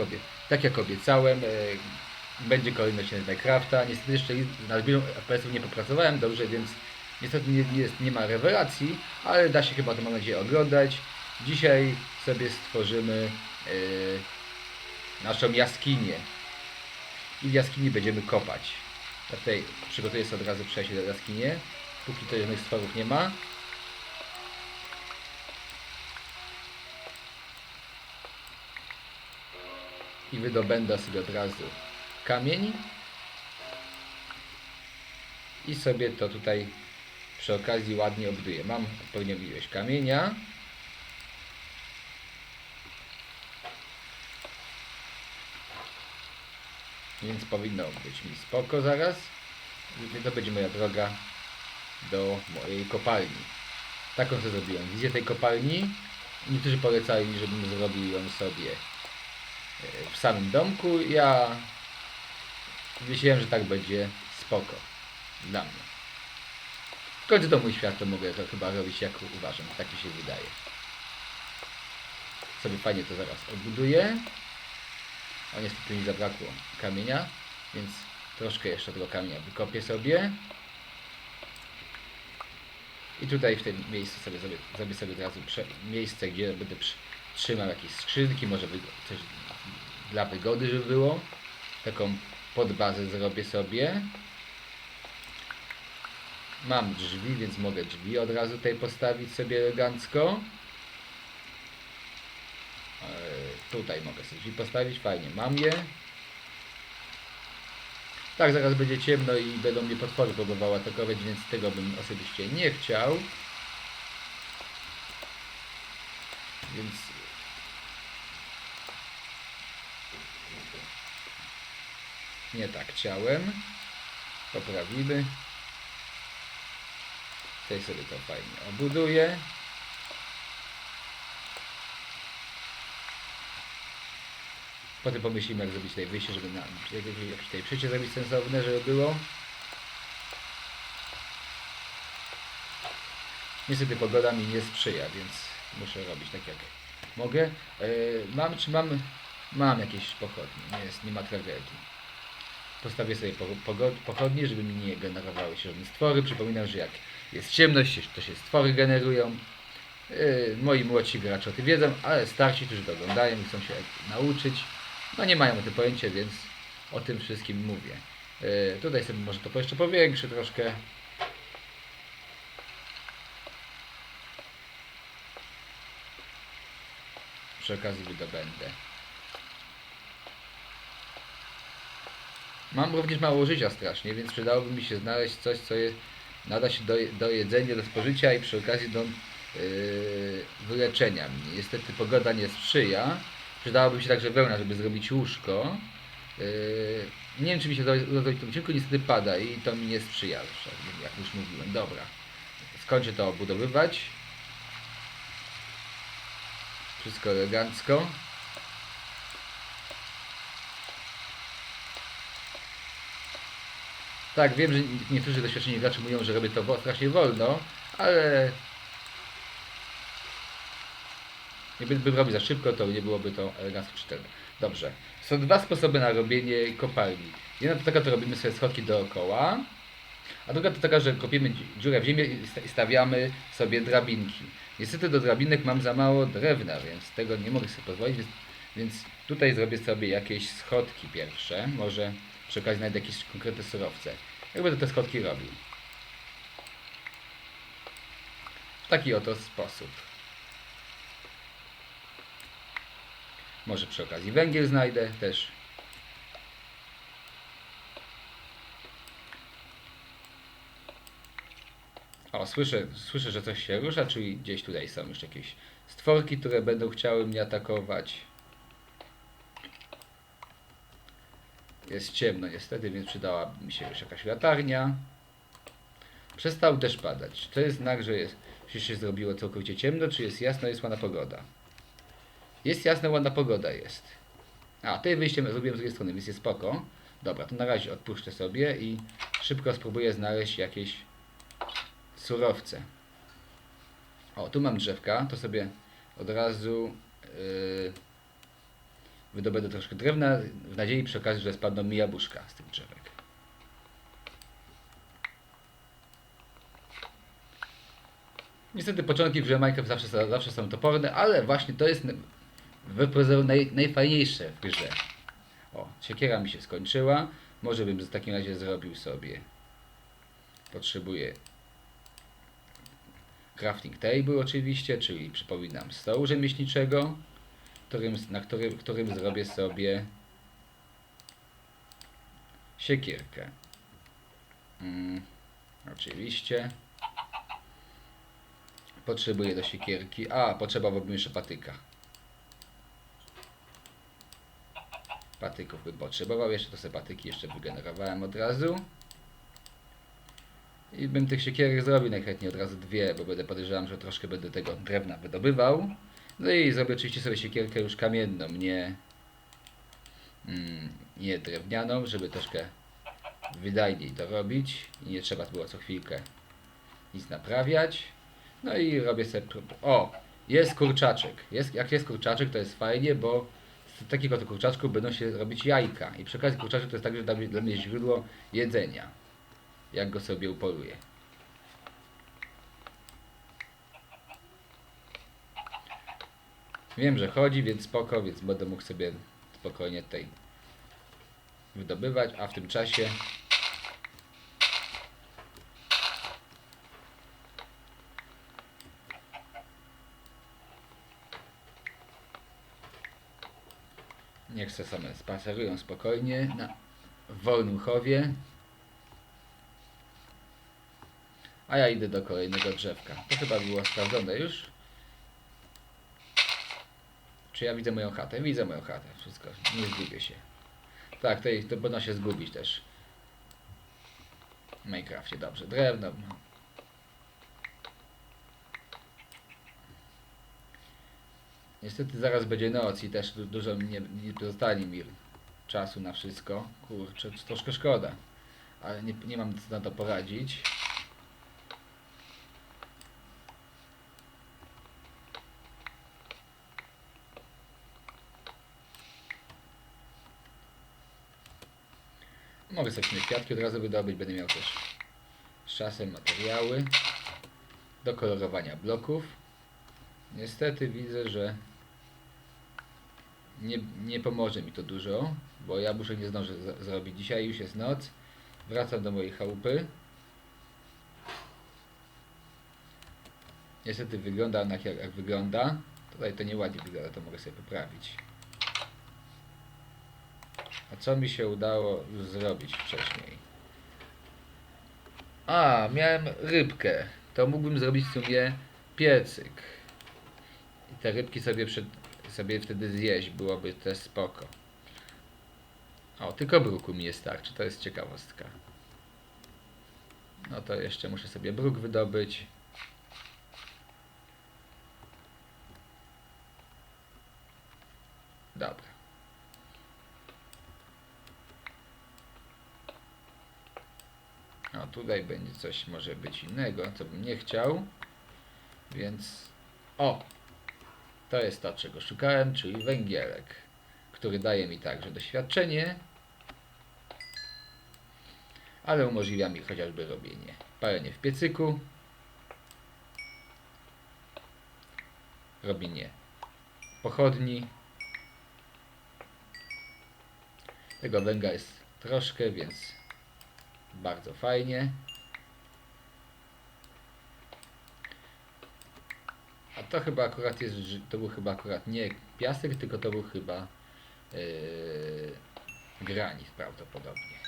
obie, tak jak obiecałem, e, będzie kolejny odcinek Minecrafta. Niestety jeszcze nad wielu FPS-ów nie popracowałem dobrze, więc niestety nie, nie, nie ma rewelacji, ale da się chyba to mam nadzieję oglądać. Dzisiaj sobie stworzymy e, naszą jaskinię. I w jaskini będziemy kopać. Ja tutaj przygotuję sobie od razu przejście do jaskini. Póki to żadnych stworów nie ma. I wydobędę sobie od razu kamień. I sobie to tutaj przy okazji ładnie obduję. Mam odpowiednią ilość kamienia. Więc powinno być mi spoko zaraz. To będzie moja droga do mojej kopalni. Taką sobie zrobiłem. Wizję tej kopalni. Niektórzy polecali żebym zrobił ją sobie w samym domku. Ja myślałem, że tak będzie spoko dla mnie. W końcu to mój świat, to mogę to chyba robić jak uważam. Tak mi się wydaje. Sobie fajnie to zaraz odbuduję. A niestety mi zabrakło kamienia, więc troszkę jeszcze tego kamienia wykopię sobie. I tutaj w tym miejscu sobie zrobię, sobie od razu miejsce, gdzie będę trzymał jakieś skrzynki, może coś dla wygody, żeby było. Taką podbazę zrobię sobie. Mam drzwi, więc mogę drzwi od razu tutaj postawić sobie elegancko. E, Tutaj mogę sobie drzwi postawić, fajnie, mam je. Tak, zaraz będzie ciemno i będą mnie potwory próbowały atakować, więc tego bym osobiście nie chciał. Więc... Nie tak chciałem. Poprawimy. Tutaj sobie to fajnie obuduję. Potem pomyślimy jak zrobić tutaj wyjście, żeby na, jakieś tutaj przejście zrobić sensowne, żeby było. Niestety pogoda mi nie sprzyja, więc muszę robić tak jak mogę. E, mam, czy mam, mam jakieś pochodnie, nie, jest, nie ma tragedii. Postawię sobie pochodnie, żeby mi nie generowały się żadne stwory. Przypominam, że jak jest ciemność, to się stwory generują. Yy, moi młodsi gracze o tym wiedzą, ale starsi, którzy to oglądają i chcą się nauczyć, no nie mają o tym pojęcia, więc o tym wszystkim mówię. Yy, tutaj sobie może to jeszcze powiększę troszkę. Przy okazji wydobędę. Mam również mało życia strasznie, więc przydałoby mi się znaleźć coś, co jest, nada się do, do jedzenia, do spożycia i przy okazji do yy, wyleczenia mnie. Niestety pogoda nie sprzyja. Przydałoby mi się także wełna, żeby zrobić łóżko. Yy, nie wiem, czy mi się uda zrobić w tym odcinku, niestety pada i to mi nie sprzyja, jak już mówiłem. Dobra, skończę to obudowywać. Wszystko elegancko. Tak, wiem, że niektórzy doświadczeni gracze mówią, że robię to strasznie wolno, ale Gdybym robił za szybko, to nie byłoby to elegancko czytelne. Dobrze. Są dwa sposoby na robienie kopalni. Jedna to taka, to robimy sobie schodki dookoła, a druga to taka, że kopiemy dzi- dziurę w ziemię i sta- i stawiamy sobie drabinki. Niestety do drabinek mam za mało drewna, więc tego nie mogę sobie pozwolić, więc tutaj zrobię sobie jakieś schodki pierwsze. Może przy okazji znajdę jakieś konkretne surowce. Jak będę te schodki robił? W taki oto sposób. Może przy okazji węgiel znajdę też. O, słyszę, słyszę, że coś się rusza, czyli gdzieś tutaj są już jakieś stworki, które będą chciały mnie atakować. Jest ciemno niestety, więc przydałaby mi się już jakaś latarnia. Przestał też padać. Czy to jest znak, że, jest, że się zrobiło całkowicie ciemno, czy jest jasno, jest ładna pogoda? Jest jasna, ładna pogoda jest. A, tutaj wyjście zrobiłem z drugiej strony, więc jest spoko. Dobra, to na razie odpuszczę sobie i szybko spróbuję znaleźć jakieś surowce. O, tu mam drzewka, to sobie od razu yy, Wydobędę troszkę drewna w nadziei przy okazji, że spadną mi jabłuszka z tych drzewek. Niestety początki w grze Minecraft zawsze, zawsze są toporne, ale właśnie to jest wbrew pozorom naj, najfajniejsze w grze. O, siekiera mi się skończyła. Może bym w takim razie zrobił sobie. Potrzebuję crafting table oczywiście, czyli przypominam stołu rzemieślniczego, którym, na którym, którym zrobię sobie siekierkę. Mm, oczywiście. Potrzebuję do siekierki. A, potrzebowałbym jeszcze patyka. Patyków bym potrzebował jeszcze, to sobie patyki jeszcze wygenerowałem od razu. I bym tych siekierek zrobił najchętniej od razu dwie, bo będę podejrzewam, że troszkę będę tego drewna wydobywał. No i zrobię oczywiście sobie siekierkę już kamienną, nie, mm, nie drewnianą, żeby troszkę wydajniej to robić i nie trzeba było co chwilkę nic naprawiać. No i robię sobie. O! Jest kurczaczek. Jest, jak jest kurczaczek, to jest fajnie, bo z takiego to kurczaczku będą się robić jajka. I przy okazji kurczaczek to jest także dla mnie źródło jedzenia. Jak go sobie upoluję. Wiem, że chodzi, więc spoko, więc będę mógł sobie spokojnie tutaj wydobywać, a w tym czasie Niech se same spacerują spokojnie na wolnym chowie. A ja idę do kolejnego drzewka. To chyba było sprawdzone już. Czy ja widzę moją chatę? Widzę moją chatę. Wszystko. Nie zgubię się. Tak, to, to można się zgubić też. W Minecrafcie. Dobrze. Drewno. Niestety zaraz będzie noc i też du- dużo nie, nie pozostanie mi czasu na wszystko. Kurczę, troszkę szkoda. Ale nie, nie mam co na to poradzić. Mogę sobie śmieć kwiatki od razu wydobyć, będę miał też z czasem materiały do kolorowania bloków. Niestety widzę, że nie, nie pomoże mi to dużo, bo ja muszę nie zdążę zrobić. Dzisiaj już jest noc. Wracam do mojej chałupy. Niestety wygląda ona jak, jak wygląda. Tutaj to nieładnie wygląda, to mogę sobie poprawić. A co mi się udało zrobić wcześniej? A, miałem rybkę. To mógłbym zrobić w sumie piecyk. I te rybki sobie, przed, sobie wtedy zjeść, byłoby też spoko. O, tylko bruku mi nie starczy, to jest ciekawostka. No to jeszcze muszę sobie bruk wydobyć. Dobra. O, tutaj będzie coś może być innego, co bym nie chciał. Więc... O! To jest to, czego szukałem, czyli węgielek, który daje mi także doświadczenie, ale umożliwia mi chociażby robienie palenie w piecyku, robienie pochodni. Tego węgla jest troszkę, więc bardzo fajnie. A to chyba akurat jest, to był chyba akurat nie piasek, tylko to był chyba yy, granit prawdopodobnie.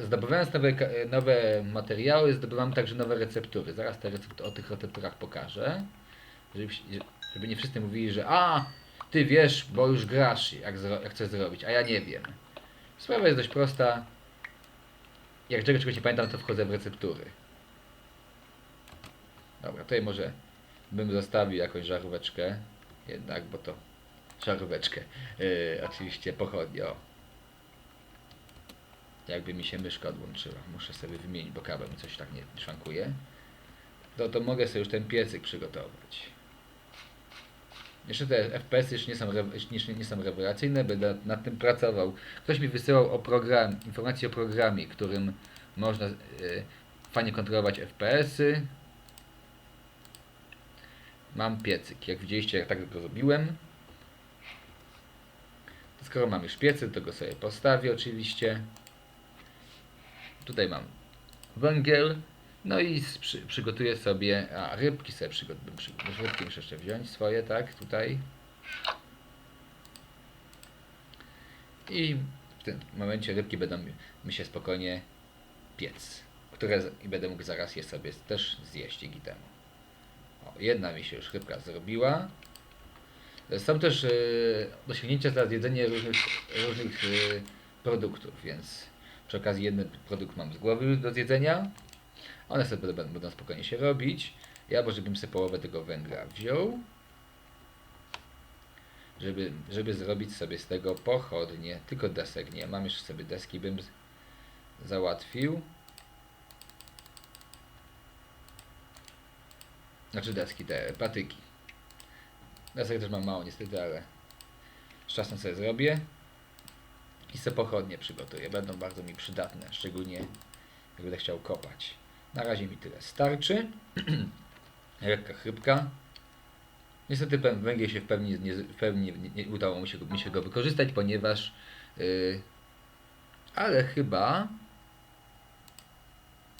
Zdobywając nowe, nowe materiały, zdobywam także nowe receptury. Zaraz te recept- o tych recepturach pokażę. Żeby, żeby nie wszyscy mówili, że a, ty wiesz, bo już grasz, jak, jak chcesz zrobić, a ja nie wiem. Sprawa jest dość prosta. Jak czegoś, czegoś nie pamiętam, to wchodzę w receptury. Dobra, tutaj może bym zostawił jakąś żaróweczkę. Jednak, bo to żaróweczkę. Yy, oczywiście pochodnie. O. Jakby mi się myszka odłączyła. Muszę sobie wymienić, bo kabel mi coś tak nie szwankuje. To, to mogę sobie już ten piecyk przygotować. Jeszcze te FPS jeszcze nie są, jeszcze nie są rewelacyjne, będę nad tym pracował. Ktoś mi wysyłał o program, informacje o programie, którym można y, fajnie kontrolować FPS-y. Mam piecyk. Jak widzieliście, jak tak go zrobiłem. Skoro mam już piecyk, to go sobie postawię oczywiście. Tutaj mam węgiel. No i przy, przygotuję sobie, a rybki sobie przygotuję, przy, rybki muszę jeszcze wziąć swoje, tak, tutaj. I w tym momencie rybki będą mi- się spokojnie piec, które i będę mógł zaraz je sobie też zjeść dzięki temu. O, jedna mi się już rybka zrobiła. Są też e, osiągnięcia za jedzenie różnych, różnych e, produktów, więc przy okazji jeden produkt mam z głowy do zjedzenia. One sobie będą, spokojnie się robić. Ja może bym sobie połowę tego węgla wziął, żeby, żeby zrobić sobie z tego pochodnie. Tylko desek nie. Mam jeszcze sobie deski, bym załatwił. Znaczy deski, te patyki. Desek też mam mało niestety, ale z czasem sobie zrobię. I sobie pochodnie przygotuję. Będą bardzo mi przydatne, szczególnie jak będę chciał kopać. Na razie mi tyle starczy. Lekka chybka. Niestety węgiel się w pełni nie, w pełni nie, nie udało mi się, mi się go wykorzystać, ponieważ yy, ale chyba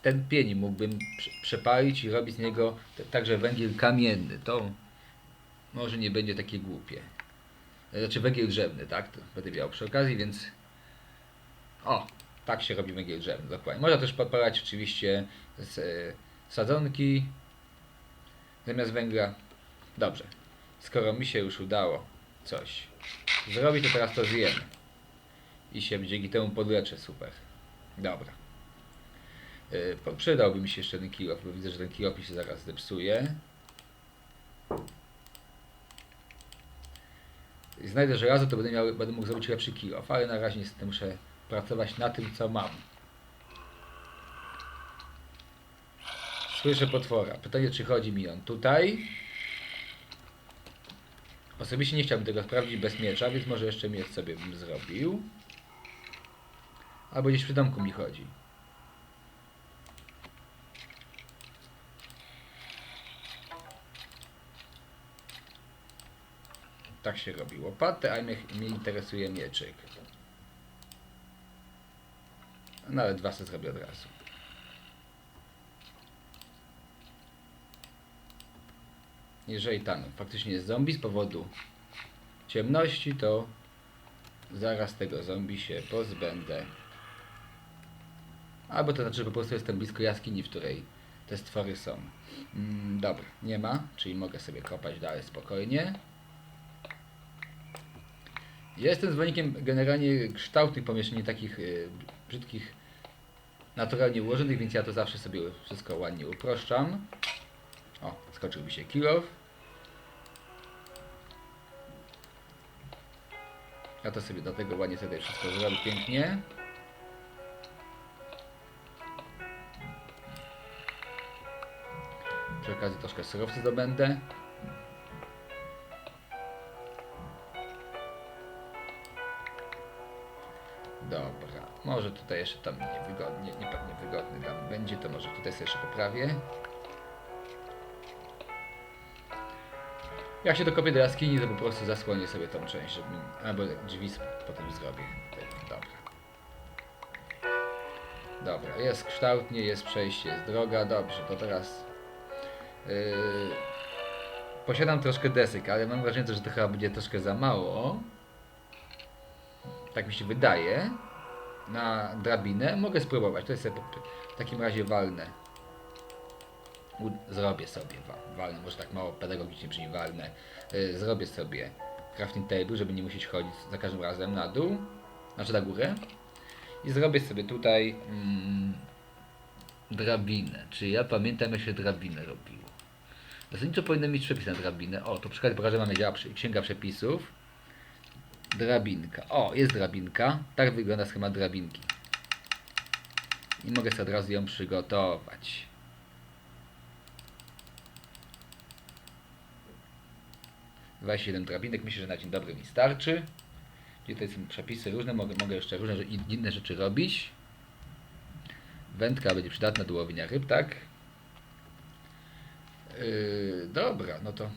ten pień mógłbym prze- przepalić i robić z niego także węgiel kamienny. To może nie będzie takie głupie. Znaczy węgiel drzewny, tak? To będę miał przy okazji, więc o, tak się robi węgiel drzewny, dokładnie. Można też podpalać oczywiście e, sadzonki zamiast węgla. Dobrze. Skoro mi się już udało coś zrobić, to teraz to zjemy. I się dzięki temu podleczę super. Dobra. Yy, przydałby mi się jeszcze ten kilof, bo widzę, że ten kilof się zaraz zepsuje. Znajdę żelazo, to będę, miał, będę mógł zrobić lepszy kilof, ale na razie niestety muszę pracować na tym, co mam. Słyszę potwora. Pytanie, czy chodzi mi on tutaj? Osobiście nie chciałbym tego sprawdzić bez miecza, więc może jeszcze miecz sobie bym zrobił. Albo gdzieś przy domku mi chodzi. Tak się robi łopatę, a mnie, mnie interesuje mieczyk. Nawet dwa se zrobię od razu. Jeżeli tam faktycznie jest zombie z powodu ciemności, to zaraz tego zombie się pozbędę. Albo to znaczy, że po prostu jestem blisko jaskini, w której te stwory są. Mm, dobra, nie ma, czyli mogę sobie kopać dalej spokojnie. Jestem zwolennikiem generalnie kształtnych pomieszczeń, takich y, brzydkich, naturalnie ułożonych, więc ja to zawsze sobie wszystko ładnie uproszczam. O, skoczył mi się kilof. Ja to sobie do tego ładnie sobie wszystko zrobię pięknie. Przy okazji troszkę surowcy zdobędę. Dobra, może tutaj jeszcze tam niewygodnie, niepewnie wygodny tam będzie, to może tutaj sobie jeszcze poprawię. Jak się dokopię do jaskini, to po prostu zasłonię sobie tą część, żeby, albo drzwi potem zrobię. Dobra. Dobra, jest kształtnie, jest przejście, jest droga, dobrze, to teraz... Yy, posiadam troszkę desek, ale mam wrażenie, że to chyba będzie troszkę za mało. Tak mi się wydaje. Na drabinę mogę spróbować, to jest sobie w takim razie walne. Zrobię sobie wa- walne, może tak mało pedagogicznie brzmi walne. Yy, zrobię sobie crafting table, żeby nie musieć chodzić za każdym razem na dół, znaczy na górę. I zrobię sobie tutaj mm, drabinę. Czy ja pamiętam jak się drabinę robiło? Zasadniczo powinno mieć przepis na drabinę. O, tu przykład pokażę, mamy działa przy- księga przepisów. Drabinka. O, jest drabinka. Tak wygląda schemat drabinki. I mogę sobie od razu ją przygotować. 27 drabinek, myślę, że na dzień dobry mi starczy. Gdzie tutaj są przepisy różne, mogę, mogę jeszcze różne inne rzeczy robić. Wędka będzie przydatna do łowienia ryb, tak? Yy, dobra, no to.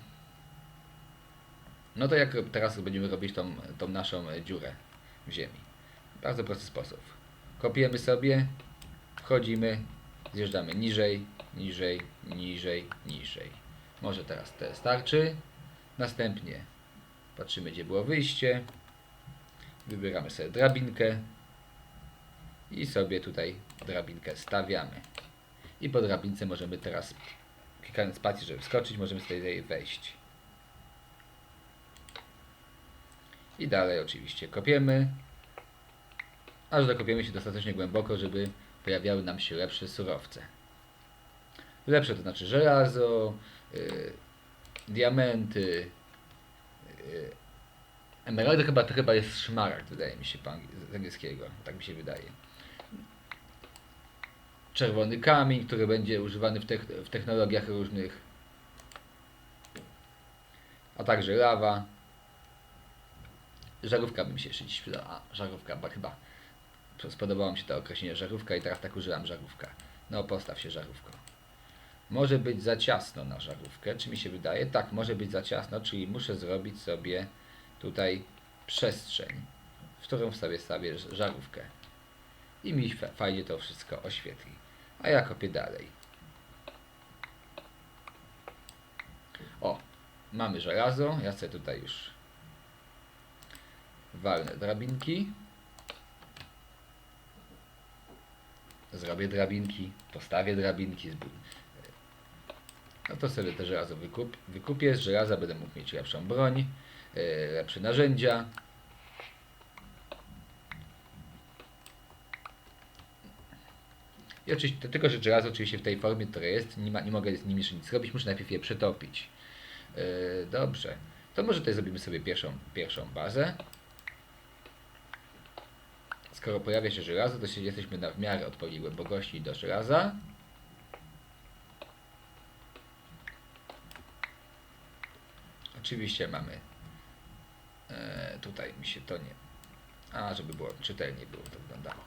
No to jak teraz będziemy robić tą, tą naszą dziurę w ziemi? Bardzo prosty sposób. Kopiemy sobie, wchodzimy, zjeżdżamy niżej, niżej, niżej, niżej. Może teraz te starczy. Następnie patrzymy, gdzie było wyjście. Wybieramy sobie drabinkę i sobie tutaj drabinkę stawiamy. I po drabince możemy teraz, klikając spację, żeby wskoczyć, możemy z tej wejść. I dalej oczywiście kopiemy, aż dokopiemy się dostatecznie głęboko, żeby pojawiały nam się lepsze surowce. Lepsze to znaczy żelazo, yy, diamenty, yy, emeraldy chyba to chyba jest szmaragd, wydaje mi się z angielskiego, tak mi się wydaje. Czerwony kamień, który będzie używany w, techn- w technologiach różnych, a także lawa. Żarówka by mi się jeszcze dziś przydała. A, żarówka, bo chyba spodobało mi się to określenie żarówka i teraz tak użyłam żarówka. No postaw się żarówko. Może być za ciasno na żarówkę, czy mi się wydaje? Tak, może być za ciasno, czyli muszę zrobić sobie tutaj przestrzeń, w którą sobie ż- żarówkę. I mi fa- fajnie to wszystko oświetli. A ja kopię dalej. O, mamy żelazo. Ja sobie tutaj już walnę drabinki. Zrobię drabinki, postawię drabinki. No to sobie te żelazo wykup, wykupię. Z żelaza będę mógł mieć lepszą broń, yy, lepsze narzędzia. I oczywiście, tylko że żelazo oczywiście w tej formie, która jest, nie, ma, nie mogę z nim jeszcze nic zrobić, muszę najpierw je przetopić. Yy, dobrze, to może tutaj zrobimy sobie pierwszą, pierwszą bazę. Skoro pojawia się żelazo, to się jesteśmy na w miarę odpowiedniej głębokości do żelaza. Oczywiście mamy e, tutaj mi się to nie. A, żeby było czytelnie było to wyglądało.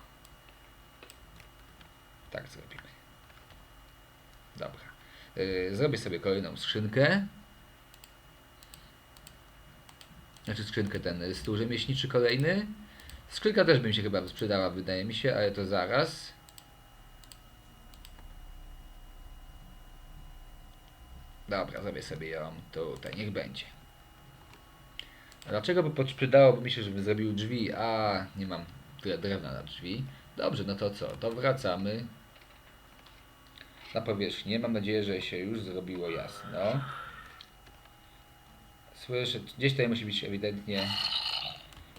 Tak zrobimy. Dobra. E, zrobię sobie kolejną skrzynkę. Znaczy skrzynkę ten stół rzemieślniczy kolejny. Skrzynka też by mi się chyba sprzedała, wydaje mi się, ale to zaraz. Dobra, zrobię sobie ją tutaj, niech będzie. Dlaczego by przydałoby mi się, żebym zrobił drzwi? A, nie mam tyle drewna na drzwi. Dobrze, no to co? To wracamy na powierzchnię. Mam nadzieję, że się już zrobiło jasno. Słyszę, gdzieś tutaj musi być ewidentnie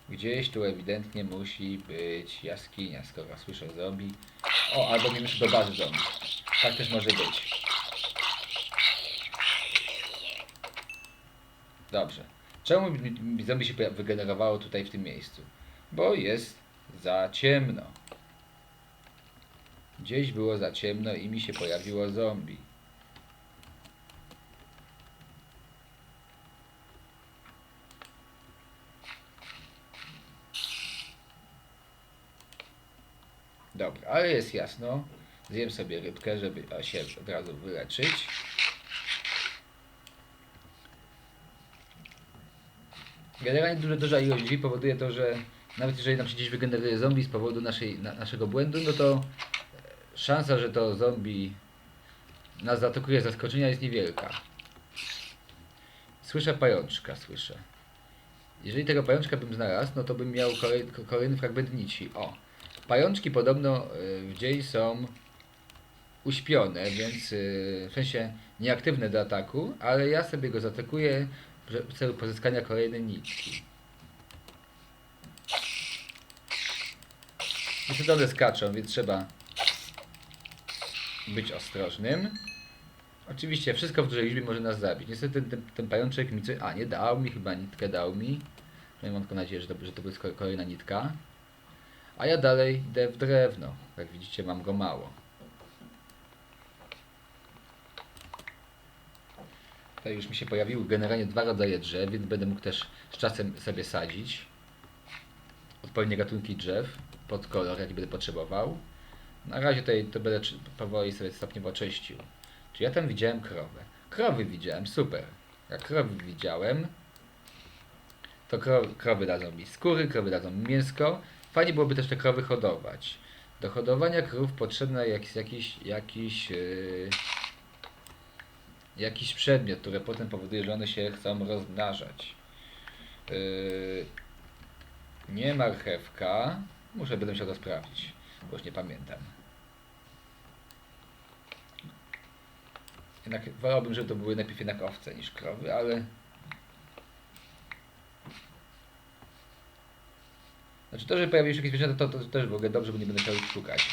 Gdzieś tu ewidentnie musi być jaskinia, skoro słyszę zombie. O, albo nie muszę do bazy zombie. Tak też może być. Dobrze. Czemu zombie się wygenerowało tutaj w tym miejscu? Bo jest za ciemno. Gdzieś było za ciemno i mi się pojawiło zombie. Dobra, ale jest jasno. Zjem sobie rybkę, żeby się od razu wyleczyć. Generalnie duża, duża ilość drzwi powoduje to, że nawet jeżeli nam się gdzieś wygeneruje zombie z powodu naszej, na, naszego błędu, no to e, szansa, że to zombie nas zaatakuje z zaskoczenia jest niewielka. Słyszę pajączka, słyszę. Jeżeli tego pajączka bym znalazł, no to bym miał kolej, kolejny fragment nici. O, Pajączki podobno y, w dzień są uśpione, więc y, w sensie nieaktywne do ataku, ale ja sobie go zaatakuję w celu pozyskania kolejnej nitki. Niestety one skaczą, więc trzeba być ostrożnym. Oczywiście wszystko w dużej liczbie może nas zabić. Niestety ten, ten pajączek mi coś... A, nie dał mi, chyba nitkę dał mi. Przynajmniej mam tylko nadzieję, że to, że to ko- kolejna nitka. A ja dalej idę w drewno. Jak widzicie, mam go mało. Tutaj już mi się pojawiły generalnie dwa rodzaje drzew, więc będę mógł też z czasem sobie sadzić odpowiednie gatunki drzew pod kolor, jaki będę potrzebował. Na razie tutaj to będę powoli sobie stopniowo czyścił. Czy ja tam widziałem krowę? Krowy widziałem, super. Jak krowy widziałem, to kro, krowy dadzą mi skóry, krowy dadzą mi mięsko. Fajnie byłoby też te krowy hodować. Do hodowania krów potrzebny jest jakiś, jakiś, yy, jakiś przedmiot, który potem powoduje, że one się chcą rozmnażać. Yy, nie marchewka. Muszę, będę musiał to sprawdzić, bo już nie pamiętam. Jednak wolałbym, żeby to były najpierw jednak owce niż krowy, ale... Znaczy to, że pojawiły się jakieś zwierzęta, to, to, to też w ogóle dobrze, bo nie będę musiał ich szukać.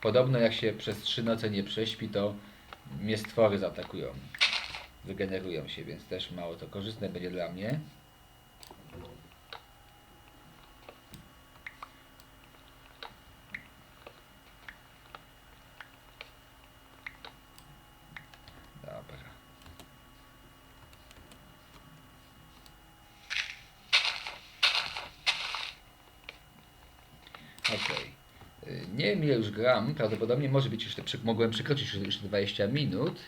Podobno jak się przez trzy noce nie prześpi, to mnie stwory zaatakują. Wygenerują się, więc też mało to korzystne będzie dla mnie. Dobra. Okej. Y, Nie wiem ile już gram, prawdopodobnie może być jeszcze, mogłem przekroczyć już- jeszcze 20 minut.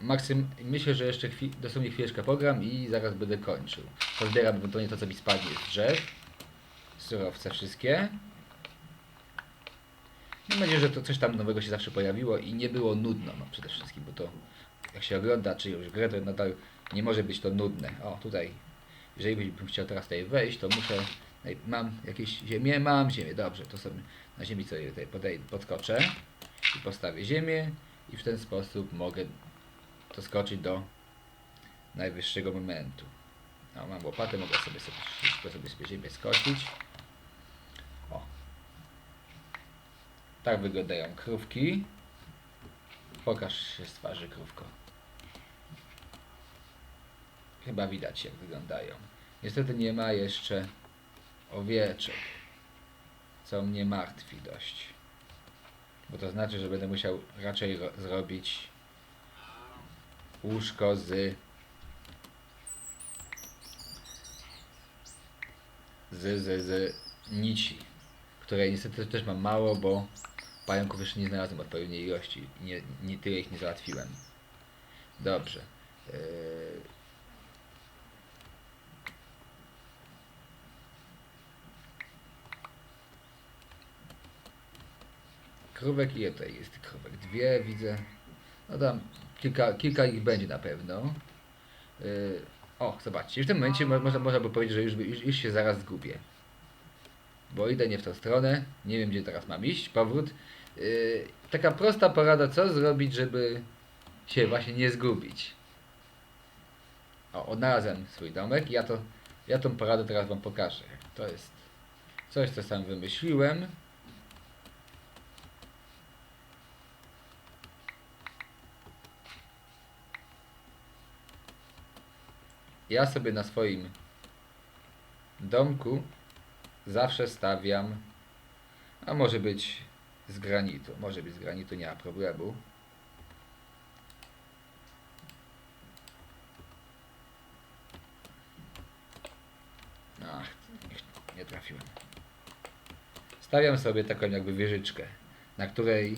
Maksym, myślę, że jeszcze chwi, dosłownie chwileczkę pogram i zaraz będę kończył. Pozbieram ewentualnie to, co mi spadnie z drzew. Surowce wszystkie. Mam nadzieję, że to coś tam nowego się zawsze pojawiło i nie było nudno, no przede wszystkim, bo to jak się ogląda czyjąś grę, to nadal nie może być to nudne. O, tutaj, jeżeli bym chciał teraz tutaj wejść, to muszę, mam jakieś ziemię, mam ziemię, dobrze, to sobie na ziemi sobie tutaj podskoczę i postawię ziemię i w ten sposób mogę doskoczyć do najwyższego momentu. No, mam łopatę, mogę sobie sobie, sobie, sobie ziemię skosić. O. Tak wyglądają krówki. Pokaż się z twarzy krówko. Chyba widać jak wyglądają. Niestety nie ma jeszcze owieczek. Co mnie martwi dość. Bo to znaczy, że będę musiał raczej ro- zrobić łóżko z z, z, z nici, której niestety też mam mało, bo pająków jeszcze nie znalazłem odpowiedniej ilości nie, nie tyle ich nie załatwiłem. Dobrze. Yy... Krówek ile tutaj jest krówek? Dwie widzę. No tam kilka, kilka ich będzie na pewno. Yy, o, zobaczcie, w tym momencie mo- można, można by powiedzieć, że już, już, już się zaraz zgubię. Bo idę nie w tą stronę, nie wiem gdzie teraz mam iść, powrót. Yy, taka prosta porada, co zrobić, żeby się właśnie nie zgubić. O, odnalazłem swój domek ja to, ja tą poradę teraz wam pokażę. To jest coś, co sam wymyśliłem. Ja sobie na swoim domku zawsze stawiam, a może być z granitu, może być z granitu, nie ma problemu. Ach, nie, trafiłem. Stawiam sobie taką jakby wieżyczkę, na której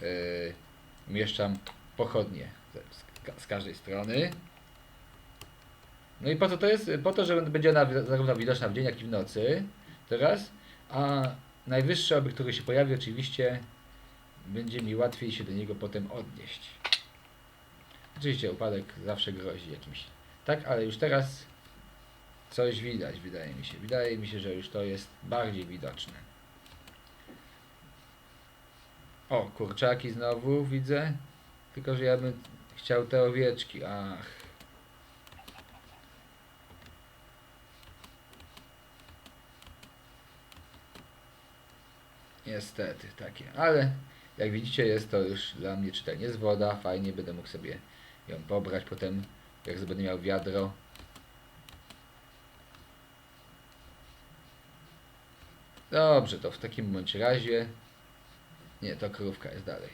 yy, pochodnie z, z każdej strony. No i po co to jest? Po to, że będzie ona zarówno widoczna w dzień, jak i w nocy. Teraz. A najwyższy obiekt, który się pojawi, oczywiście będzie mi łatwiej się do niego potem odnieść. Oczywiście upadek zawsze grozi jakimś. Tak, ale już teraz coś widać, wydaje mi się. Wydaje mi się, że już to jest bardziej widoczne. O, kurczaki znowu widzę. Tylko, że ja bym chciał te owieczki. Ach. Niestety, takie. Ale jak widzicie, jest to już dla mnie czytelnie. Jest woda, fajnie, będę mógł sobie ją pobrać potem, jak będę miał wiadro. Dobrze, to w takim bądź razie. Nie, to krówka jest dalej.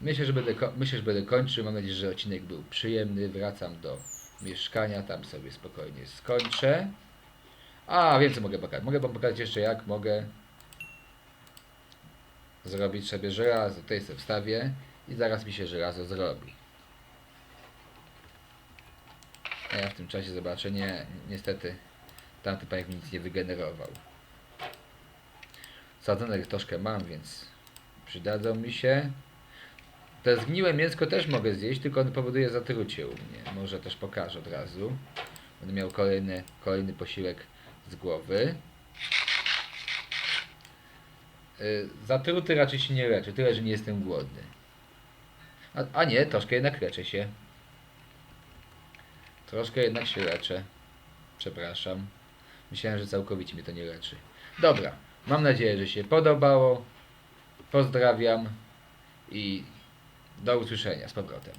Myślę, że będę, myślę, że będę kończył. Mam nadzieję, że odcinek był przyjemny. Wracam do mieszkania, tam sobie spokojnie skończę. A, co mogę pokazać. Mogę wam pokazać jeszcze jak mogę zrobić sobie żelazo. Tutaj sobie wstawię i zaraz mi się żelazo zrobi. A ja w tym czasie zobaczę, nie, niestety tamty paniek mi nic nie wygenerował. Sadzonek troszkę mam, więc przydadzą mi się. Te zgniłe mięsko też mogę zjeść, tylko on powoduje zatrucie u mnie. Może też pokażę od razu. Będę miał kolejny, kolejny posiłek z głowy. Yy, zatruty raczej się nie leczy, tyle, że nie jestem głodny. A, a nie, troszkę jednak leczę się. Troszkę jednak się leczę. Przepraszam. Myślałem, że całkowicie mnie to nie leczy. Dobra, mam nadzieję, że się podobało. Pozdrawiam i do usłyszenia z powrotem.